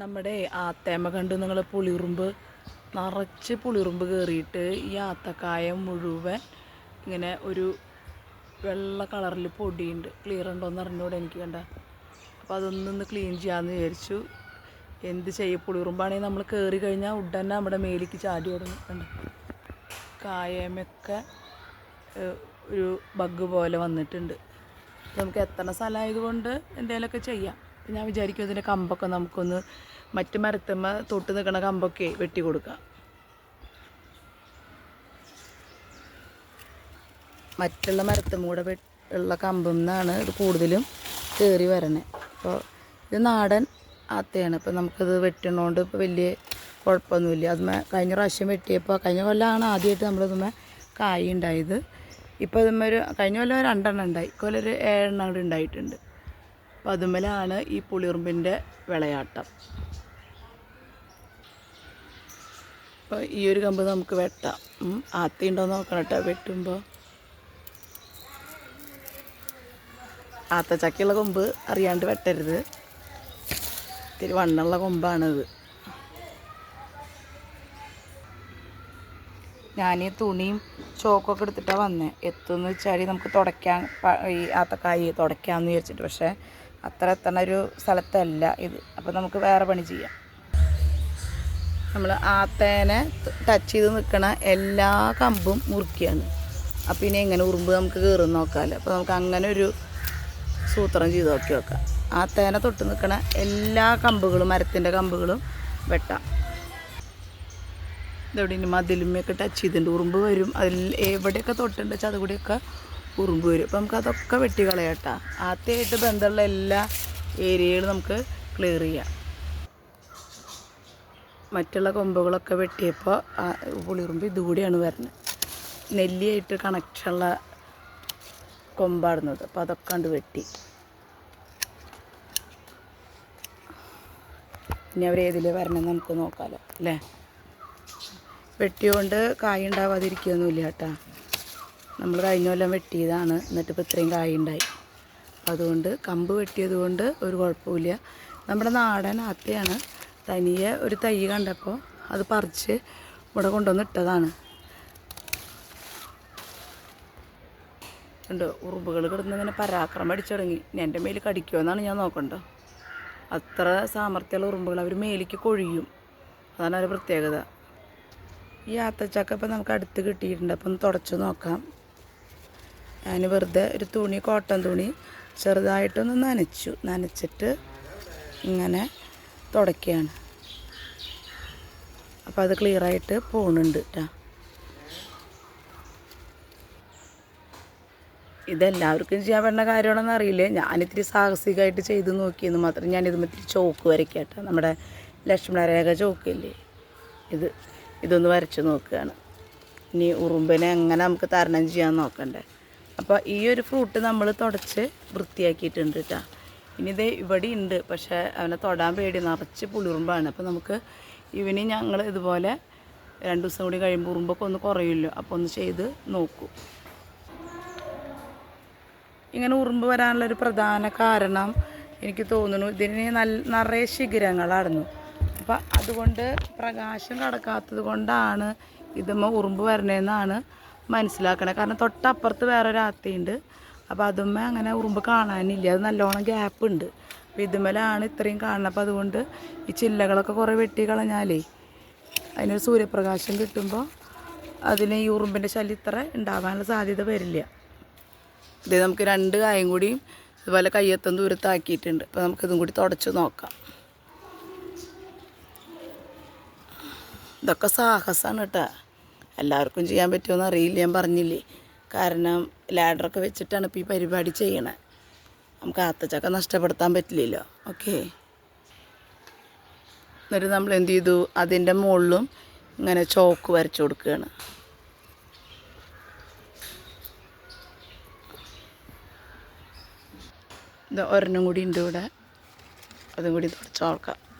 നമ്മുടെ ആത്തേമ കണ്ട് നിങ്ങൾ പുളിയുറുമ്പ് നിറച്ച് പുളിയുറുമ്പ് കയറിയിട്ട് ഈ ആത്തക്കായ മുഴുവൻ ഇങ്ങനെ ഒരു വെള്ള കളറിൽ പൊടിയുണ്ട്. ക്ലിയർ ഉണ്ടോ എന്ന് അറിഞ്ഞൂടെ എനിക്ക് കണ്ട? അപ്പോൾ അതൊന്നൊന്ന് ക്ലീൻ ചെയ്യാമെന്ന് വിചാരിച്ചു. എന്ത് ചെയ്യും? പുളിയുറുമ്പാണെങ്കിൽ നമ്മൾ കയറി കഴിഞ്ഞാൽ ഉടനെ നമ്മുടെ മേലേക്ക് ചാടി തുടങ്ങി കണ്ട? കായമൊക്കെ ഒരു ബഗ് പോലെ വന്നിട്ടുണ്ട്. നമുക്ക് എത്തണ സ്ഥലമായതുകൊണ്ട് എന്തെങ്കിലുമൊക്കെ ചെയ്യാം. അപ്പം ഞാൻ വിചാരിക്കും ഇതിന്റെ കമ്പൊക്കെ നമുക്കൊന്ന് മറ്റ് മരത്തമ്മ തൊട്ട് നിൽക്കണ കമ്പൊക്കെ വെട്ടി കൊടുക്കാം. മറ്റുള്ള മരത്തും കൂടെ ഉള്ള കമ്പിൽ നിന്നാണ് ഇത് കൂടുതലും കയറി വരണേ. അപ്പോൾ ഇത് നാടൻ ആത്തയാണ്. ഇപ്പോൾ നമുക്കത് വെട്ടണോണ്ട് ഇപ്പോൾ വലിയ കുഴപ്പമൊന്നുമില്ല. അത് കഴിഞ്ഞ പ്രാവശ്യം വെട്ടിയപ്പോൾ കഴിഞ്ഞ കൊല്ലമാണ് ആദ്യമായിട്ട് നമ്മളിതുമ്മേ കായ ഉണ്ടായത്. ഇപ്പോൾ ഇതുമ്മ ഒരു കഴിഞ്ഞ കൊല്ലം രണ്ടെണ്ണം ഉണ്ടായി. ഇക്കൊല്ലം ഒരു ഏഴെണ്ണം കൂടി ഉണ്ടായിട്ടുണ്ട്. അപ്പോൾ അതുമ്മലാണ് ഈ പുളിയുറുമ്പിന്റെ വിളയാട്ടം. അപ്പോൾ ഈ ഒരു കമ്പ് നമുക്ക് വെട്ടാം. ആത്തി ഉണ്ടോ നോക്കണം കേട്ടോ വെട്ടുമ്പോൾ ആത്തച്ചക്കയുള്ള കൊമ്പ് അറിയാണ്ട് വെട്ടരുത്. ഇത്തിരി വണ്ണുള്ള കൊമ്പാണിത്. ഞാൻ ഈ തുണിയും ചോക്കൊക്കെ എടുത്തിട്ടാണ് വന്നത് എത്തുമെന്ന് വെച്ചാൽ നമുക്ക് തുടയ്ക്കാൻ ഈ ആത്തക്കായി തുടയ്ക്കാമെന്ന് വിചാരിച്ചിട്ട്. പക്ഷേ അത്ര എത്തണ ഒരു സ്ഥലത്തല്ല ഇത്. അപ്പോൾ നമുക്ക് വേറെ പണി ചെയ്യാം. നമ്മൾ ആത്തേനെ ടച്ച് ചെയ്ത് നിൽക്കണ എല്ലാ കമ്പും മുറുക്കിയാണ്. അപ്പോൾ ഇനി എങ്ങനെ ഉറുമ്പ് നമുക്ക് കയറും നോക്കാമല്ലോ അപ്പോൾ നമുക്ക് അങ്ങനെ ഒരു സൂത്രം ചെയ്ത് നോക്കി നോക്കാം. ആ തേന തൊട്ട് നിൽക്കണ എല്ലാ കമ്പുകളും മരത്തിന്റെ കമ്പുകളും വെട്ടാം. ഇതെവിടെ ഇനി മതിലുമ്മയൊക്കെ ടച്ച് ചെയ്തിട്ടുണ്ട് ഉറുമ്പ് വരും. അതിൽ എവിടെയൊക്കെ തൊട്ടുണ്ട് വെച്ചാൽ അതുകൂടിയൊക്കെ ഉറുമ്പ് വരും. അപ്പോൾ നമുക്ക് അതൊക്കെ വെട്ടി കളയാട്ടാ ആദ്യമായിട്ട് ബന്ധമുള്ള എല്ലാ ഏരിയകളും നമുക്ക് ക്ലിയർ ചെയ്യാം. മറ്റുള്ള കൊമ്പുകളൊക്കെ വെട്ടിയപ്പോൾ ആ പുളിയുറുമ്പ് ഇതുകൂടിയാണ് വരുന്നത്. നെല്ലിയായിട്ട് കണക്ഷനുള്ള കൊമ്പാടുന്നത്. അപ്പോൾ അതൊക്കെ കണ്ട് വെട്ടി. ഇനി അവർ ഏതിൽ നമുക്ക് നോക്കാമല്ലോ അല്ലേ? വെട്ടിയോണ്ട് കായ ഉണ്ടാവാതിരിക്കുകയൊന്നുമില്ല കേട്ടാ. നമ്മൾ കഴിഞ്ഞ കൊല്ലം വെട്ടിയതാണ്. എന്നിട്ട് ഇപ്പോൾ ഇത്രയും കായ ഉണ്ടായി അതുകൊണ്ട് കമ്പ് വെട്ടിയത് കൊണ്ട് ഒരു കുഴപ്പമില്ല നമ്മുടെ നാടൻ ആത്തയാണ് തനിയെ ഒരു തൈ കണ്ടപ്പോൾ അത് പറിച്ച് ഇവിടെ കൊണ്ടുവന്ന് ഇട്ടതാണ്. ഉണ്ട് ഉറുമ്പുകൾ കിടന്ന് ഇങ്ങനെ പരാക്രമം അടിച്ചു തുടങ്ങി. എന്റെ മേൽ കടിക്കുമെന്നാണ് ഞാൻ നോക്കേണ്ടത് അത്ര സാമർത്ഥ്യമുള്ള ഉറുമ്പുകൾ അവർ മേലേക്ക് കൊഴിയും. അതാണ് ഒരു പ്രത്യേകത. ഈ ആത്തച്ചക്ക ഇപ്പം നമുക്ക് അടുത്ത് കിട്ടിയിട്ടുണ്ട്. അപ്പം തുടച്ച് നോക്കാം. ഞാൻ വെറുതെ ഒരു തുണി കോട്ടൺ തുണി ചെറുതായിട്ടൊന്ന് നനച്ചു. നനച്ചിട്ട് ഇങ്ങനെ തുടക്കുകയാണ് അപ്പോൾ അത് ക്ലിയറായിട്ട് പോണുണ്ട് കേട്ടോ ഇതെല്ലാവർക്കും ചെയ്യാൻ പറ്റുന്ന കാര്യമാണെന്ന് അറിയില്ലേ? ഞാനിത്തിരി സാഹസികമായിട്ട് ചെയ്ത് നോക്കിയെന്ന് മാത്രം ഞാനിത് ഇത്തിരി ചോക്ക് വരയ്ക്കട്ടെ. നമ്മുടെ ലക്ഷ്മണരേഖ ചോക്കില്ലേ? ഇത് ഇതൊന്ന് വരച്ച് നോക്കുകയാണ്. ഇനി ഉറുമ്പിനെ എങ്ങനെ നമുക്ക് തരണം ചെയ്യാൻ നോക്കണ്ടേ? അപ്പോൾ ഈ ഒരു ഫ്രൂട്ട് നമ്മൾ തുടച്ച് വൃത്തിയാക്കിയിട്ടുണ്ട് കേട്ടോ ഇനി ഇത് ഇവിടെ ഉണ്ട് പക്ഷേ അവനെ തൊടാൻ പേടി നിറച്ച് പുളിറുമ്പാണ്. അപ്പോൾ നമുക്ക് ഇവന് ഞങ്ങൾ ഇതുപോലെ രണ്ട് ദിവസം കൂടി കഴിയുമ്പോൾ ഉറുമ്പൊക്കെ ഒന്ന് കുറയുമല്ലോ അപ്പോൾ ഒന്ന് ചെയ്ത് നോക്കൂ. ഇങ്ങനെ ഉറുമ്പ് വരാനുള്ളൊരു പ്രധാന കാരണം എനിക്ക് തോന്നുന്നു ഇതിന് നല്ല നിറയെ ശിഖരങ്ങളായിരുന്നു അപ്പം അതുകൊണ്ട് പ്രകാശം കടക്കാത്തത് കൊണ്ടാണ് ഇതുമ്മ ഉറുമ്പ് വരണേന്നാണ് മനസ്സിലാക്കണത് കാരണം തൊട്ടപ്പുറത്ത് വേറൊരു ആത്തയുണ്ട്. അപ്പോൾ അതുമ്മ അങ്ങനെ ഉറുമ്പ് കാണാനില്ല. അത് നല്ലോണം ഗ്യാപ്പ് ഉണ്ട്. അപ്പോൾ ഇതുമ്മലാണ് ഇത്രയും കാണുന്നത്. അപ്പോൾ അതുകൊണ്ട് ഈ ചില്ലകളൊക്കെ കുറേ വെട്ടി കളഞ്ഞാലേ അതിനൊരു സൂര്യപ്രകാശം കിട്ടുമ്പോൾ അതിന് ഈ ഉറുമ്പിന്റെ ശല്യം ഇത്ര ഉണ്ടാകാനുള്ള സാധ്യത വരില്ല. ഇത് നമുക്ക് രണ്ട് കായും കൂടിയും ഇതുപോലെ കയ്യെത്തും ദൂരത്താക്കിയിട്ടുണ്ട്. അപ്പോൾ നമുക്കിതും കൂടി തുടച്ച് നോക്കാം. ഇതൊക്കെ സാഹസമാണ് കേട്ടോ. എല്ലാവർക്കും ചെയ്യാൻ പറ്റുമെന്ന് അറിയില്ല ഞാൻ പറഞ്ഞില്ലേ. കാരണം ലാഡറൊക്കെ വെച്ചിട്ടാണ് ഇപ്പോൾ ഈ പരിപാടി ചെയ്യണേ. നമുക്ക് ആത്തച്ചക്ക നഷ്ടപ്പെടുത്താൻ പറ്റില്ലല്ലോ. ഓക്കെ. എന്നിട്ട് നമ്മൾ എന്ത് ചെയ്തു? അതിന്റെ മുകളിലും ഇങ്ങനെ ചോക്ക് വരച്ചു കൊടുക്കുകയാണ്. ഇത് ഒരെണ്ണം കൂടി ഉണ്ട് ഇവിടെ. അതും കൂടി തുടച്ചു നോക്കാം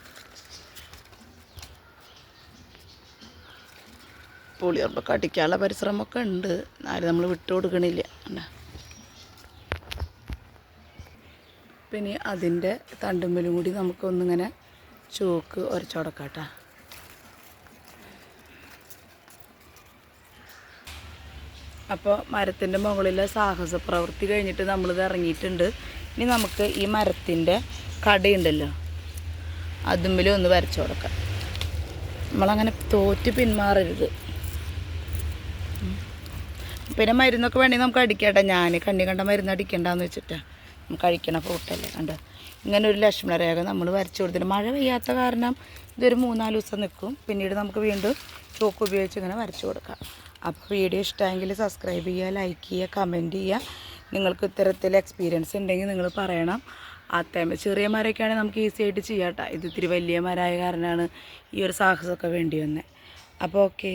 പുളിയുറമ്പ് കടിക്കാനുള്ള പരിശ്രമമൊക്കെ ഉണ്ട്. എന്നാലും നമ്മൾ വിട്ടു കൊടുക്കണില്ല? പിന്നെ അതിന്റെ തണ്ടുമ്പലും കൂടി നമുക്കൊന്നിങ്ങനെ ചോക്ക് ഉരച്ചു കൊടുക്കാം കേട്ടോ അപ്പോൾ മരത്തിന്റെ മുകളിലെ സാഹസ പ്രവൃത്തി കഴിഞ്ഞിട്ട് നമ്മളിത് ഇറങ്ങിയിട്ടുണ്ട്. ഇനി നമുക്ക് ഈ മരത്തിന്റെ കടയുണ്ടല്ലോ. അതുമ്പിലും ഒന്ന് വരച്ചു കൊടുക്കാം നമ്മളങ്ങനെ തോറ്റ് പിന്മാറരുത്. പിന്നെ മരുന്നൊക്കെ വേണമെങ്കിൽ നമുക്ക് അടിക്കട്ടെ ഞാൻ കണ്ണി കണ്ട മരുന്ന് അടിക്കണ്ടെന്ന് വെച്ചിട്ടാണ് നമുക്ക് അഴിക്കണ ഫ്രൂട്ടല്ലേ കണ്ടോ? ഇങ്ങനെ ഒരു ലക്ഷ്മണരേഖ നമ്മൾ വരച്ചു കൊടുത്തില്ല മഴ പെയ്യാത്ത കാരണം ഇതൊരു മൂന്നാൽ ദിവസം നിൽക്കും പിന്നീട് നമുക്ക് വീണ്ടും ചോക്ക് ഉപയോഗിച്ച് ഇങ്ങനെ വരച്ചു കൊടുക്കാം. അപ്പോൾ വീഡിയോ ഇഷ്ടമെങ്കിൽ സബ്സ്ക്രൈബ് ചെയ്യുക ലൈക്ക് ചെയ്യുക കമന്റ് ചെയ്യുക. നിങ്ങൾക്ക് ഇത്തരത്തിൽ എക്സ്പീരിയൻസ് ഉണ്ടെങ്കിൽ നിങ്ങൾ പറയണം. അത്തേമ ചെറിയ മരമൊക്കെയാണെങ്കിൽ നമുക്ക് ഈസി ആയിട്ട് ചെയ്യാം കേട്ടോ. ഇത് ഇത്തിരി വലിയ മരമായ കാരണമാണ് ഈ ഒരു സാഹസമൊക്കെ വേണ്ടി വന്നത് അപ്പോൾ ഓക്കേ